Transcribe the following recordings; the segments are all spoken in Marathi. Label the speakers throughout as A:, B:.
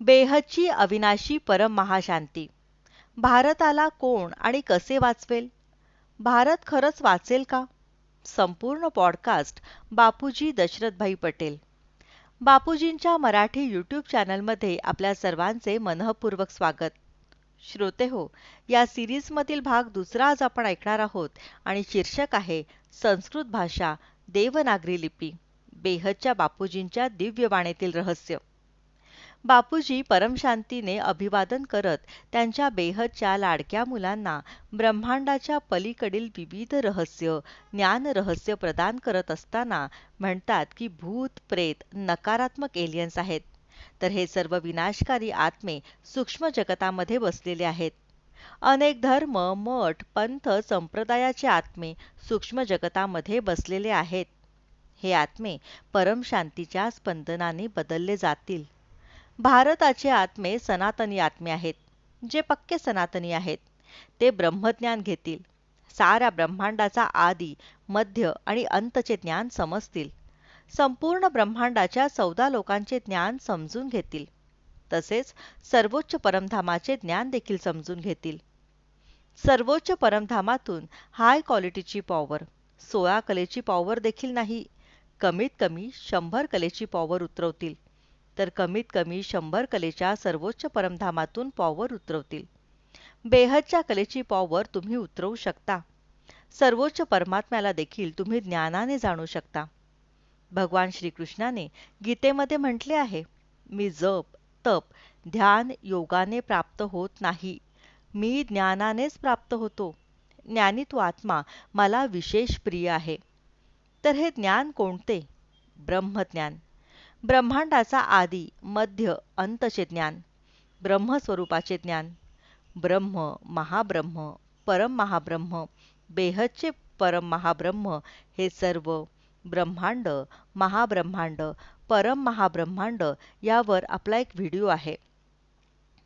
A: बेहची अविनाशी परम महाशांती भारताला कोण आणि कसे वाचवेल? भारत खरंच वाचेल का? संपूर्ण पॉडकास्ट बापूजी दशरथभाई पटेल. बापूजींच्या मराठी यूट्यूब चॅनलमध्ये आपल्या सर्वांचे मनःपूर्वक स्वागत. श्रोते हो या सिरीजमधील भाग दुसरा आज आपण ऐकणार आहोत आणि शीर्षक आहे संस्कृत भाषा देवनागरी लिपी बेहदच्या बापूजींच्या दिव्यवाणीतील रहस्य. बापूजी परमशांतीने अभिवादन करत त्यांच्या बेहदच्या लाडक्या मुलांना ब्रह्मांडाच्या पलीकडील विविध रहस्य ज्ञान रहस्य प्रदान करत असताना म्हणतात की भूत प्रेत नकारात्मक एलियन्स आहेत. तर हे सर्व विनाशकारी आत्मे सूक्ष्म जगतामध्ये बसलेले आहेत. अनेक धर्म मठ पंथ संप्रदायाचे आत्मे सूक्ष्म जगतामध्ये बसलेले आहेत. हे आत्मे परमशांतीच्या स्पंदनाने बदलले जातील. भारताचे आत्मे सनातनी आत्मे आहेत जे पक्के सनातनी आहेत. ते ब्रह्मज्ञान घेतील. साऱ्या ब्रह्मांडाचा आदी मध्य आणि अंतचे ज्ञान समजतील. संपूर्ण ब्रह्मांडाच्या चौदा लोकांचे ज्ञान समजून घेतील. तसेच सर्वोच्च परमधामाचे ज्ञान देखील समजून घेतील. सर्वोच्च परमधामातून हाय क्वालिटीची पॉवर सोळा कलेची पॉवर देखील नाही कमीत कमी शंभर कलेची पॉवर उतरवतील. तर कमीत कमी शंभर कलेच्या सर्वोच्च परमधामातून पॉवर उतरवतील. बेहदच्या कलेची पॉवर तुम्ही उतरवू शकता. सर्वोच्च परमात्म्याला देखील तुम्ही ज्ञानाने जाणू शकता. भगवान श्रीकृष्णाने गीतेमध्ये म्हटले आहे मी जप तप ध्यान योगाने प्राप्त होत नाही. मी ज्ञानानेच प्राप्त होतो. ज्ञानी तो आत्मा मला विशेष प्रिय आहे. तर हे ज्ञान कोणते? ब्रह्मज्ञान. ब्रह्मांडाचा आदी मध्य अंतचे ज्ञान. ब्रह्मस्वरूपाचे ज्ञान. ब्रह्म महाब्रह्म परम महाब्रह्म बेहदचे परम महाब्रह्म हे सर्व ब्रह्मांड महाब्रह्मांड परम महाब्रह्मांड यावर आपला एक व्हिडिओ आहे.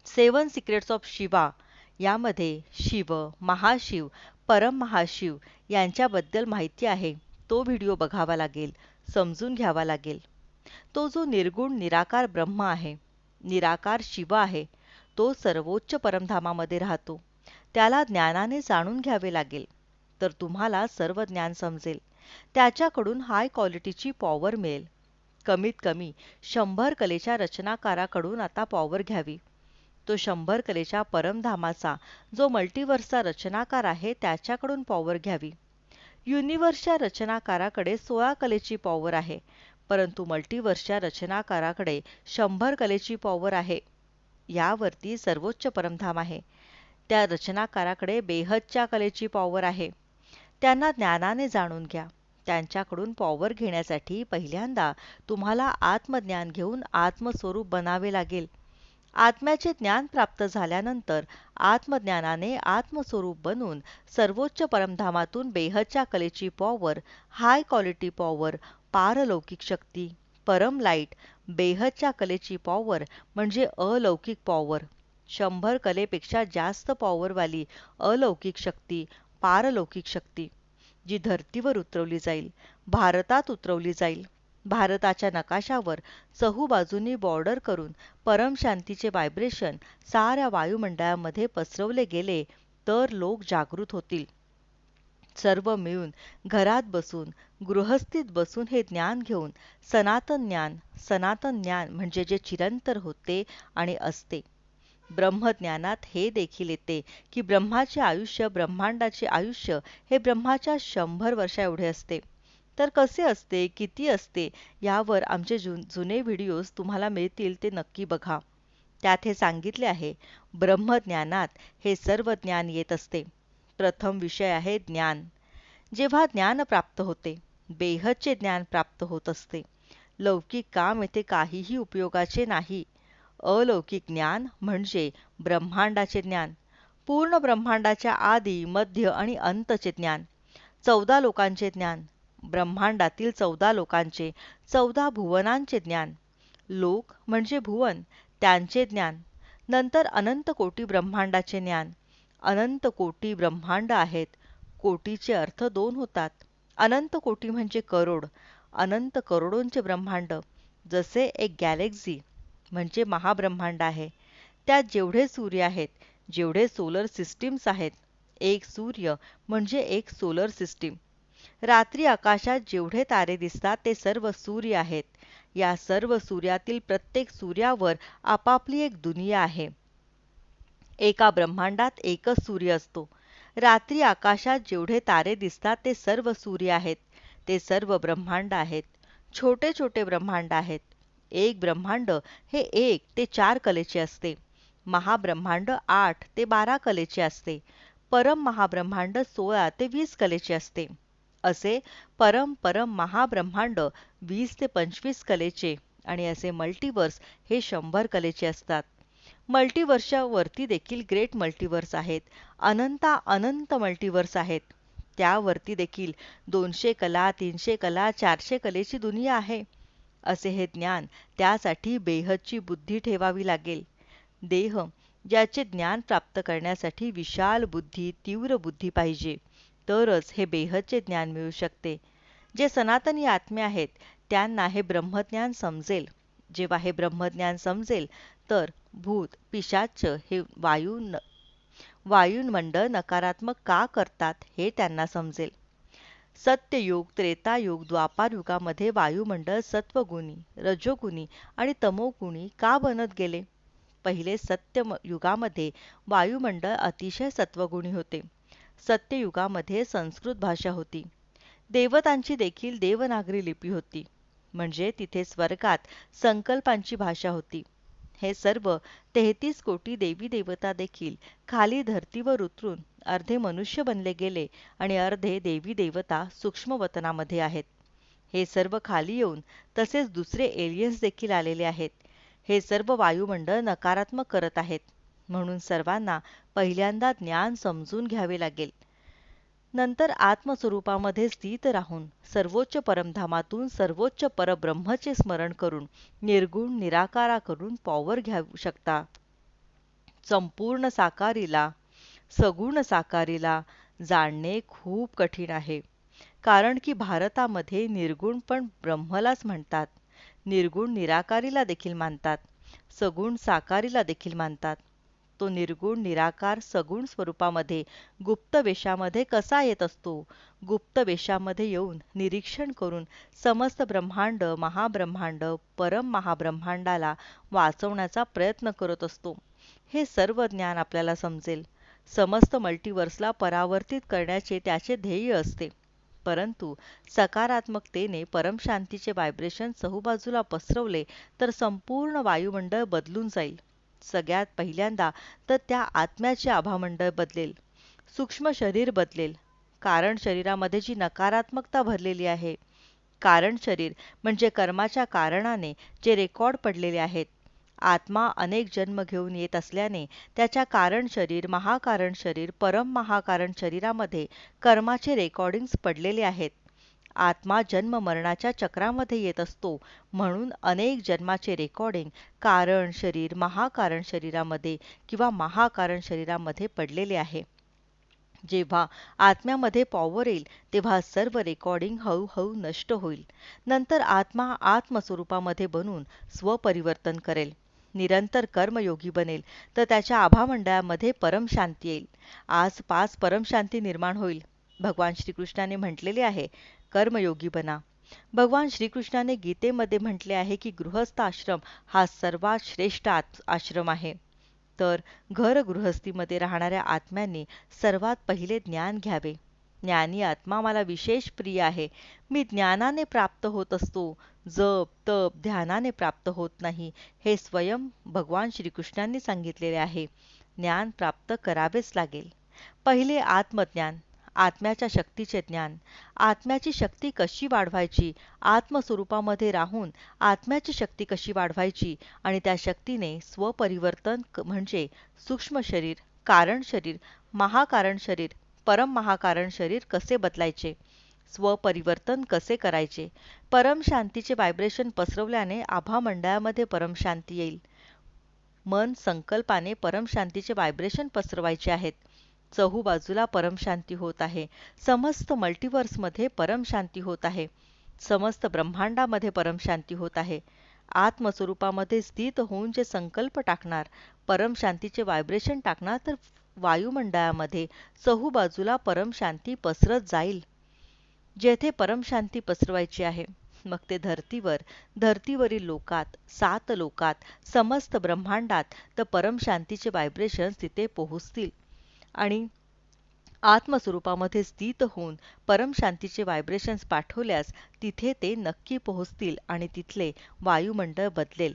A: सेवन सिक्रेट्स ऑफ शिवा यामध्ये शिव महाशिव परम महाशिव यांच्याबद्दल माहिती आहे. तो व्हिडिओ बघावा लागेल समजून घ्यावा लागेल. तो जो निर्गुण निराकार ब्रह्म आहे निराकार शिव आहे तो सर्वोच्च परमधामामध्ये राहतो. त्याला ज्ञानाने जाणून घ्यावे लागेल. तर तुम्हाला सर्व ज्ञान समजेल. त्याच्याकडून हाय क्वालिटीची पॉवर मिळेल. कमीत कमी शंभर कलेच्या रचनाकाराकडून आता पॉवर घ्यावी. तो शंभर कलेच्या परमधामाचा जो मल्टिवर्सचा रचनाकार आहे त्याच्याकडून पॉवर घ्यावी. युनिवर्सच्या रचनाकाराकडे सोळा कलेची पॉवर आहे. परंतु मल्टिवर्सच्या रचनाकाराकडे शंभर कलेची पॉवर आहे. यावरती सर्वोच्च परमधाम आहे. त्या रचनाकाराकडे बेहदच्या कलेची पॉवर आहे. त्यांना ज्ञानाने जाणून घ्या. त्यांच्याकडून पॉवर घेण्यासाठी पहिल्यांदा तुम्हाला आत्मज्ञान घेऊन आत्मस्वरूप बनावे लागेल. आत्म्याचे ज्ञान प्राप्त झाल्यानंतर आत्मज्ञानाने आत्मस्वरूप बनून सर्वोच्च परमधामातून बेहदच्या कलेची पॉवर हाय क्वालिटी पॉवर पारलौकिक शक्ती परम लाइट बेहदच्या कलेची पॉवर म्हणजे अलौकिक पॉवर शंभर कलेपेक्षा जास्त पॉवरवाली अलौकिक शक्ती पारलौकिक शक्ती जी धर्तीवर उतरवली जाईल भारतात उतरवली जाईल. भारताच्या नकाशावर चहूबाजूंनी बॉर्डर करून परमशांतीचे व्हायब्रेशन साऱ्या वायुमंडळामध्ये पसरवले गेले तर लोक जागृत होतील. सर्व मिळून घरात बसून गृहस्थीत बसून हे ज्ञान घेऊन सनातन ज्ञान सनातन ज्ञान म्हणजे जे चिरंतर होते आणि असते. ब्रह्मज्ञानात हे देखील येते की ब्रह्माचे आयुष्य ब्रह्मांडाचे आयुष्य हे ब्रह्माच्या शंभर वर्षा एवढे असते. तर कसे असते किती असते यावर आमचे जु जुने व्हिडिओज तुम्हाला मिळतील ते नक्की बघा. त्यात हे सांगितले आहे ब्रह्मज्ञानात हे सर्व ज्ञान येत असते. प्रथम विषय आहे ज्ञान. जेव्हा ज्ञान प्राप्त होते बेहदचे ज्ञान प्राप्त होत असते. लौकिक काम येथे काहीही उपयोगाचे नाही. अलौकिक ज्ञान म्हणजे ब्रह्मांडाचे ज्ञान. पूर्ण ब्रह्मांडाच्या आधी मध्य आणि अंतचे ज्ञान. चौदा लोकांचे ज्ञान. ब्रह्मांडातील चौदा लोकांचे चौदा भुवनांचे ज्ञान. लोक म्हणजे भुवन त्यांचे ज्ञान. नंतर अनंत कोटी ब्रह्मांडाचे ज्ञान. अनंत कोटी ब्रह्मांड आहेत. कोटीचे अर्थ दोन होतात. अनंत कोटी म्हणजे करोड. अनंत करोडोंचे ब्रह्मांड. जसे एक गॅलेक्झी म्हणजे महाब्रह्मांड आहे. त्यात जेवढे सूर्य आहेत जेवढे सोलर सिस्टीम्स आहेत एक सूर्य म्हणजे एक सोलर सिस्टीम. रात्री आकाशात जेवढे तारे दिसतात ते सर्व सूर्य आहेत. या सर्व सूर्यातील प्रत्येक सूर्यावर आपापली एक दुनिया आहे. एका ब्रह्मांडात एकच सूर्य असतो. रात्री आकाशात जेवढे तारे दिसतात ते सर्व सूर्य आहेत. ते सर्व ब्रह्मांड आहेत. छोटे छोटे ब्रह्मांड आहेत. एक ब्रह्मांड हे एक ते चार कलेचे असते. महाब्रह्मांड आठ ते बारा कलेचे असते. परम महाब्रह्मांड सोळा ते वीस कलेचे असते. असे परम परम महाब्रह्मांड वीस ते पंचवीस कलेचे आणि असे मल्टिवर्स हे शंभर कलेचे असतात. मल्टिवर्सच्या वरती देखील ग्रेट मल्टिवर्स आहेत. अनंता अनंत मल्टिवर्स आहेत. त्यावरती देखील दोनशे कला तीनशे कला चारशे कलेची दुनिया आहे. असे हे ज्ञान त्यासाठी बेहदची बुद्धी ठेवावी लागेल. देह ज्याचे ज्ञान प्राप्त करण्यासाठी विशाल बुद्धी तीव्र बुद्धी पाहिजे. तरच हे बेहदचे ज्ञान मिळू शकते. जे सनातनी आत्मे आहेत त्यांना हे ब्रह्मज्ञान समजेल. जेव्हा हे ब्रह्मज्ञान समजेल तर भूत पिशाच हे वायू वायुमंडळ नकारात्मक का करतात हे त्यांना समजेल. सत्ययुग त्रेतायुग द्वापार युगामध्ये वायुमंडळ सत्वगुणी रजोगुणी आणि तमोगुणी का बनत गेले? पहिले सत्य युगामध्ये वायुमंडळ अतिशय सत्वगुणी होते. सत्ययुगामध्ये संस्कृत भाषा होती. देवतांची देखील देवनागरी लिपी होती. म्हणजे तिथे स्वर्गात संकल्पांची भाषा होती. हे सर्व तेहतीस कोटी देवी देवता देखील खाली धर्तीवर उतरून अर्धे मनुष्य बनले गेले आणि अर्धे देवी देवता सूक्ष्मवतनामध्ये आहेत. हे सर्व खाली येऊन तसेच दुसरे एलियन्स देखील आलेले आहेत. हे सर्व वायुमंडळ नकारात्मक करत आहेत. म्हणून सर्वांना पहिल्यांदा ज्ञान समजून घ्यावे लागेल. नंतर आत्मस्वरूपामध्ये स्थित राहून सर्वोच्च परमधामातून सर्वोच्च परब्रह्मचे स्मरण करून निर्गुण निराकारा करून पॉवर घेऊ शकता. संपूर्ण साकारीला सगुण साकारीला जाणणे खूप कठीण आहे. कारण की भारतामध्ये निर्गुण पण ब्रह्मलाच म्हणतात. निर्गुण निराकारीला देखील मानतात. सगुण साकारीला देखील मानतात. तो निर्गुण निराकार सगुण स्वरूपामध्ये गुप्त वेशामध्ये कसा येत असतो? गुप्त वेशामध्ये येऊन निरीक्षण करून समस्त ब्रह्मांड महाब्रह्मांड परम महाब्रह्मांडाला वाचवण्याचा प्रयत्न करत असतो. हे सर्व ज्ञान आपल्याला समजेल. समस्त मल्टिवर्सला परावर्तित करण्याचे त्याचे ध्येय असते. परंतु सकारात्मकतेने परमशांतीचे व्हायब्रेशन चहूबाजूला पसरवले तर संपूर्ण वायुमंडळ बदलून जाईल. सगळ्यात पहिल्यांदा तर त्या आत्म्याचे आभामंडळ बदलेल. सूक्ष्म शरीर बदलेल. कारण शरीरामध्ये जी नकारात्मकता भरलेली आहे. कारण शरीर म्हणजे कर्माच्या कारणाने जे रेकॉर्ड पडलेले आहेत. आत्मा अनेक जन्म घेऊन येत असल्याने त्याच्या कारण शरीर महाकारण शरीर परम महाकारण शरीरामध्ये कर्माचे रेकॉर्डिंग्स पडलेले आहेत. आत्मा जन्म मरणाच्या चक्रामध्ये येत असतो म्हणून अनेक जन्माचे रेकॉर्डिंग कारण शरीर महाकारण शरीरामध्ये किंवा महाकारण शरीरामध्ये पडलेले आहे. जेव्हा आत्म्यामध्ये पॉवर येईल तेव्हा सर्व रेकॉर्डिंग हळूहळू नष्ट होईल. नंतर आत्मा आत्मस्वरूपामध्ये बनून स्वपरिवर्तन करेल. निरंतर कर्मयोगी बनेल तर त्याच्या आभामंडळामध्ये परमशांती येईल. आज पाच परमशांती निर्माण होईल. भगवान श्रीकृष्णाने म्हटलेले आहे कर्मयोगी बना. भगवान श्रीकृष्णाने गीतेमध्ये म्हटले आहे की गृहस्थ आश्रम हा सर्वात श्रेष्ठ आश्रम आहे. तर घर गृहस्थीमध्ये राहणाऱ्या आत्म्यांनी सर्वात पहिले ज्ञान घ्यावे. ज्ञानी आत्मा मला विशेष प्रिय आहे. मी ज्ञानाने प्राप्त होत असतो. जप तप ध्यानाने प्राप्त होत नाही हे स्वयं भगवान श्रीकृष्णांनी सांगितलेले आहे. ज्ञान प्राप्त करावेच लागेल. पहिले आत्मज्ञान. आत्म्याच्या शक्तीचे ज्ञान. आत्म्याची शक्ती कशी वाढवायची? आत्मस्वरूपामध्ये राहून आत्म्याची शक्ती कशी वाढवायची? आणि त्या शक्तीने स्वपरिवर्तन म्हणजे सूक्ष्म शरीर कारण शरीर महाकारण शरीर परम महाकारण शरीर कसे बदलायचे? स्वपरिवर्तन कसे करायचे? परमशांतीचे व्हायब्रेशन पसरवल्याने आभामंडळामध्ये परमशांती येईल. मन संकल्पाने परमशांतीचे व्हायब्रेशन पसरवायचे आहेत. चहू बाजूला परमशांती होत आहे. समस्त मल्टिवर्समध्ये परमशांती होत आहे. समस्त ब्रह्मांडामध्ये परमशांती होत आहे. आत्मस्वरूपामध्ये स्थित होऊन जे संकल्प टाकणार परम शांतीचे व्हायब्रेशन टाकणार तर वायुमंडळामध्ये चहूबाजूला परम शांती पसरत जाईल. जेथे परम शांती पसरवायची आहे मग ते धर्तीवर धर्तीवरील लोकात सात लोकात समस्त ब्रह्मांडात तर परम शांतीचे व्हायब्रेशन्स तिथे पोहोचतील. आणि आत्मस्वरूपामध्ये स्थित होऊन परम शांतीचे व्हायब्रेशन्स पाठवल्यास तिथे ते नक्की पोहोचतील आणि तिथले वायुमंडळ बदलेल.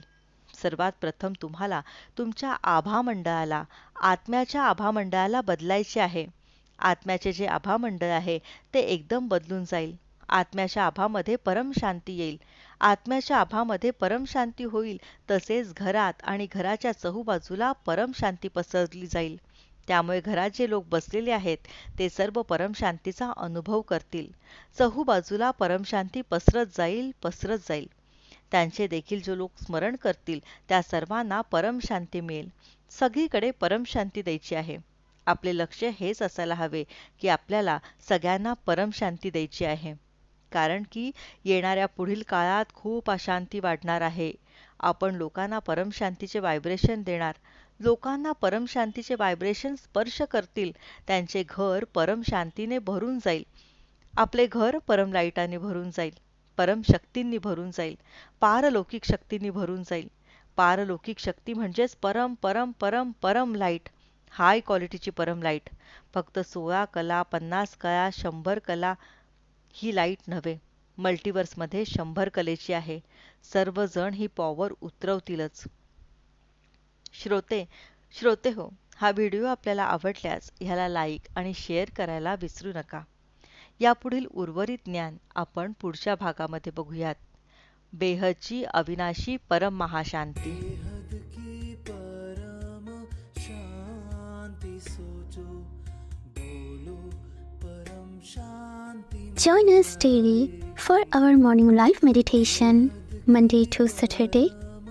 A: सर्वात प्रथम तुम्हाला तुमच्या आभामंडळाला आत्म्याच्या आभामंडळाला बदलायचे आहे. आत्म्याचे जे आभामंडळ आहे ते एकदम बदलून जाईल. आत्म्याच्या आभामध्ये परम शांती येईल. आत्म्याच्या आभामध्ये परम शांती होईल तसेच घरात आणि घराच्या चहूबाजूला परम शांती पसरली जाईल. त्यामुळे घरात जे लोक बसलेले आहेत ते सर्व परमशांतीचा अनुभव करतील. चहूबाजूला परमशांती पसरत जाईल पसरत जाईल. त्यांचे देखील जो लोक स्मरण करतील त्या सर्वांना परमशांती मिळेल. सगळीकडे परमशांती द्यायची आहे. आपले लक्ष हेच असायला हवे की आपल्याला सगळ्यांना परमशांती द्यायची आहे. कारण की येणाऱ्या पुढील काळात खूप अशांती वाढणार आहे. आपण लोकांना परमशांतीचे व्हायब्रेशन देणार. लोकांना परमशांतीचे व्हायब्रेशन स्पर्श करतील. त्यांचे घर परमशांतीने भरून जाईल. आपले घर परमलाईटाने भरून जाईल. परम शक्तींनी भरून जाईल. पारलौकिक शक्तींनी भरून जाईल. पारलौकिक शक्ती म्हणजेच परम परम परम परम लाइट. हाय क्वालिटीची परम लाइट. फक्त सोळा कला पन्नास कला शंभर कला ही लाइट नव्हे. मल्टिवर्समध्ये शंभर कलेची आहे. सर्वजण ही पॉवर उतरवतीलच. श्रोते श्रोते हो हा व्हिडिओ आपल्याला आवडल्यास ह्याला लाईक आणि शेअर करायला विसरू नका. यापुढील उर्वरित ज्ञान आपण पुढच्या भागामध्ये बघूयात. बेहदची अविनाशी परम महाशांती.
B: Join us daily for our morning live meditation, Monday to Saturday,